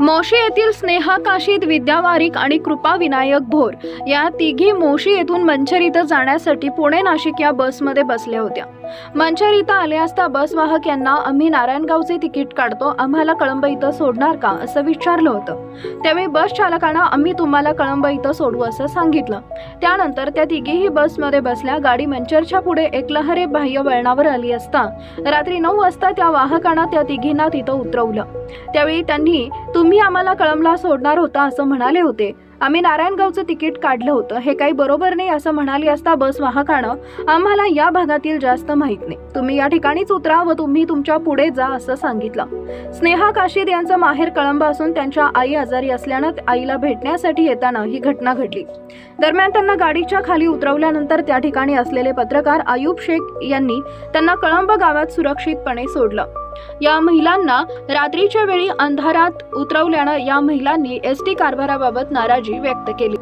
मोशी येथील स्नेहा काशीद विद्यावारिक आणि कृपा विनायक भोर या तिघी मोशी येथून मंचर इथं जाण्यासाठी पुणे नाशिक या बसमध्ये बसल्या होत्या. मंचर इथं आले असता बसवाहक यांना आम्ही नारायणगावचे तिकीट काढतो आम्हाला कळंब इथं सोडणार का? असं विचारलं होतं. त्यावेळी बस चालकानं आम्ही तुम्हाला कळंब इथं सोडू असं सांगितलं. त्यानंतर त्या तिघीही बसमध्ये बसल्या गाडी मंचरच्या पुढे एक लहरे बाह्य वळणावर आली असता रात्री नऊ वाजता त्या वाहकानं त्या तिघींना तिथं उतरवलं. त्यावेळी त्यांनी तुम्ही आम्हाला कळमला सोडणार होता असं म्हणाले होते. आम्ही नारायणगावचं तिकीट काढलं होतं. हे काही बरोबर नाही असं म्हणाली असता बस वाहकानं. आम्हाला या भागातील जास्त माहीत नाही. तुम्ही या ठिकाणीच उतरा व तुम्ही तुमच्यापुढे जा असं सांगितलं. स्नेहा काशीद यांचं माहेर कळंब असून त्यांच्या आई आजारी असल्यानं आईला भेटण्यासाठी येताना ही घटना घडली. दरम्यान त्यांना गाडीच्या खाली उतरवल्यानंतर त्या ठिकाणी असलेले पत्रकार आयुब शेख यांनी त्यांना कळंब गावात सुरक्षितपणे सोडलं. या महिलांना रात्रीच्या वेळी अंधारात उतरवल्यानं या महिलांनी एस टी कारभाराबाबत नाराजी व्यक्त केली.